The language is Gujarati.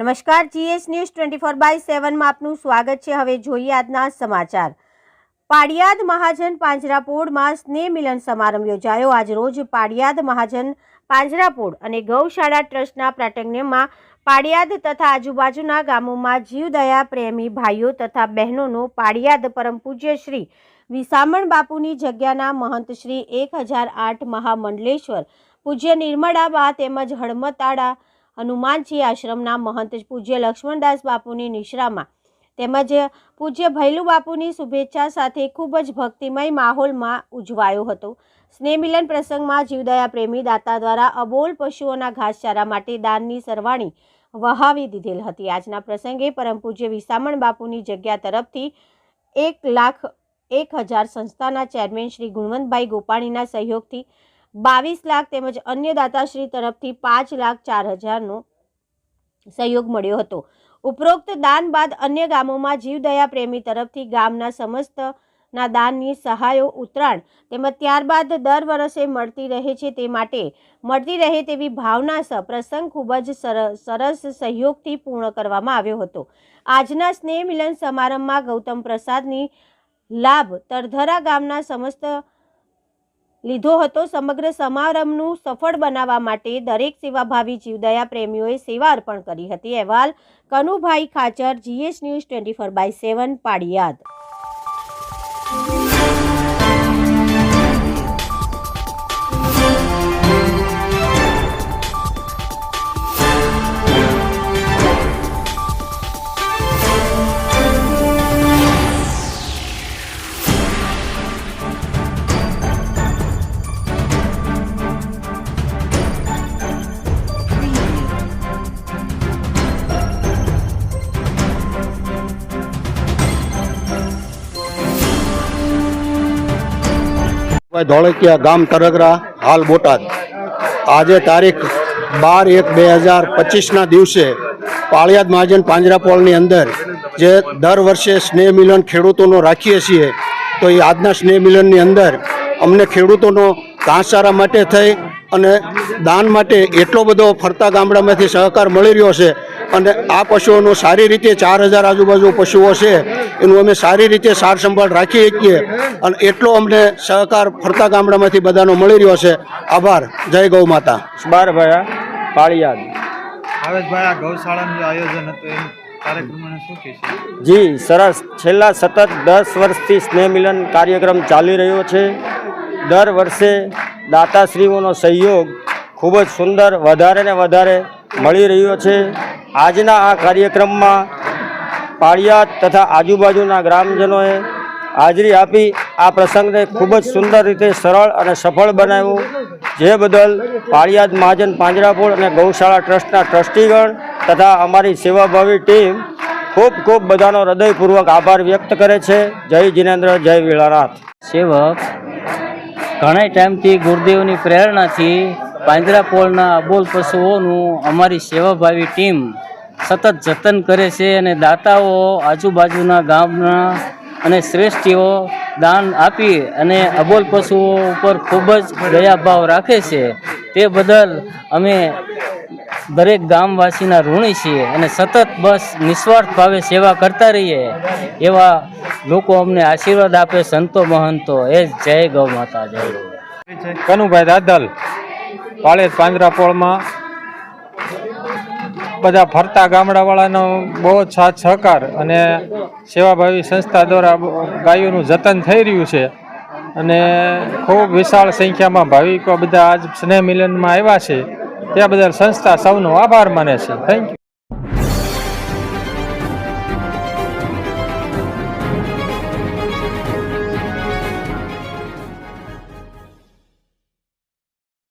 નમસ્કાર, GS news twenty four by સેવનમાં આપનું સ્વાગત છે. હવે જોઈએ આજના સમાચાર. પાડિયાદ મહાજન પાંજરાપોળમાં સ્નેહ મિલન સમારંભ યોજાયો. આજ રોજ પાડિયાદ મહાજન પાંજરાપોળ અને ગૌશાળા ટ્રસ્ટના પ્રાટંગ્યમાં પાડિયાદ તથા આજુબાજુના ગામોમાં જીવદયા પ્રેમી ભાઈઓ તથા બહેનોનો પાડિયાદ પરમ પૂજ્ય શ્રી વિસામણ બાપુની જગ્યાના મહંત શ્રી એક હજાર આઠ મહામંડલેશ્વર પૂજ્ય નિર્મળાબા તેમજ હળમતાળા હનુમાનજી આશ્રમના મહંત પૂજ્ય લક્ષ્મણદાસ બાપુની નિશ્રામાં તેમજ પૂજ્ય ભૈલુ બાપુની શુભેચ્છા સાથે ખૂબ જ ભક્તિમય માહોલમાં ઉજવાયો હતો. સ્નેહમિલન પ્રસંગમાં જીવદયા પ્રેમી દાતા દ્વારા અબોલ પશુઓના ઘાસચારા માટે દાનની સરવાણી વહાવી દીધેલ હતી. આજના પ્રસંગે પરમ પૂજ્ય વિસામણ બાપુની જગ્યા તરફથી એક લાખ એક હજાર સંસ્થાના ચેરમેન શ્રી ગુણવંતભાઈ ગોપાણીના સહયોગથી બાવીસ લાખ તેમજ અન્ય દાતાશ્રી તરફથી પાંચ લાખ ચાર હજારનો સહયોગ મળ્યો હતો. ઉપરોક્ત દાન બાદ અન્ય ગામોમાં જીવદયા પ્રેમી તરફથી ગામના સમસ્ત ના દાનની સહાયો ઉતરાણ તેમજ ત્યારબાદ દર વર્ષે મળતી રહે છે તે માટે મળતી રહે તેવી ભાવના સ પ્રસંગ ખૂબ જ સર- સરસ સહયોગથી પૂર્ણ કરવામાં આવ્યો હતો. આજના સ્નેહ મિલન સમારંભમાં ગૌતમ પ્રસાદની લાભ તરધરા ગામના સમસ્ત લીધો હતો સમગ્ર સમારંભનું સફળ બનાવવા માટે દરેક સેવાભાવી જીવદયા પ્રેમીઓએ સેવા અર્પણ કરી હતી. અહેવાલ, Kanubhai Khachar, GS news twenty four by seven Padiyad Dholakiya ગામ તરગરા, હાલ બોટાદ. આજે તારીખ બાર એક બે હજાર પચીસના દિવસે પાળિયાદ મહાજન પાંજરાપોળની અંદર જે દર વર્ષે સ્નેહ મિલન ખેડૂતોનો રાખીએ છીએ, તો એ આજના સ્નેહ મિલનની અંદર અમને ખેડૂતોનો ઘાસચારા માટે થઈ અને દાન માટે એટલો બધો ફરતા ગામડામાંથી સહકાર મળી રહ્યો છે અને આ પશુઓનો સારી રીતે ચાર હજાર આજુબાજુ પશુઓ છે એનું અમે સારી રીતે સાર સંભાળ રાખી શકીએ અને એટલો અમને સહકાર ફરતા ગામડામાંથી બધાનો મળી રહ્યો છે. આભાર. જય ગૌ માતા. બારભાયા પાળિયાદ. ભાવેશભાઈ આ ગૌશાળાનું આયોજન હતું એનું કાર્યક્રમને શું કહેશે જી સરસ. છેલ્લા સતત દસ વર્ષથી સ્નેહ મિલન કાર્યક્રમ ચાલી રહ્યો છે. દર વર્ષે દાતાશ્રીઓનો સહયોગ ખૂબ જ સુંદર વધારે ને વધારે મળી રહ્યો છે. આજના આ કાર્યક્રમમાં પાળિયાદ તથા આજુબાજુના ગ્રામજનોએ હાજરી આપી આ પ્રસંગને ખૂબ જ સુંદર રીતે સરળ અને સફળ બનાવ્યો. જે બદલ પાળિયાદ મહાજન પાંજરાપોળ અને ગૌશાળા ટ્રસ્ટના ટ્રસ્ટીગણ તથા અમારી સેવાભાવી ટીમ ખૂબ ખૂબ બધાનો હૃદયપૂર્વક આભાર વ્યક્ત કરે છે. જય જિનેન્દ્ર, જય વિલાનાથ સેવક, ઘણા ટાઈમથી ગુરુદેવની પ્રેરણાથી પાંજરાપોળના અબોલ પશુઓનું અમારી સેવાભાવી ટીમ સતત જતન કરે છે અને દાતાઓ આજુબાજુના ગામના અને શ્રેષ્ઠીઓ દાન આપી અને અબોલ પશુઓ ઉપર ખૂબ જ દયાભાવ રાખે છે. તે બદલ અમે દરેક ગામવાસીના ઋણી છીએ અને સતત બસ નિસ્વાર્થ ભાવે સેવા કરતા રહીએ એવા લોકો અમને આશીર્વાદ આપે સંતો મહંતો. એ જય ગૌ માતા, જય કનુભાઈ દાદલ. પાળેજ પાંજરાપોળમાં બધા ફરતા ગામડાવાળાનો બહુ જ સાથ સહકાર અને સેવાભાવી સંસ્થા દ્વારા ગાયોનું જતન થઈ રહ્યું છે. અને ખૂબ વિશાળ સંખ્યામાં ભાવિકો બધા આજ સ્નેહ મિલનમાં આવ્યા છે. ત્યાં બધા સંસ્થા સૌનો આભાર માને છે. Thank you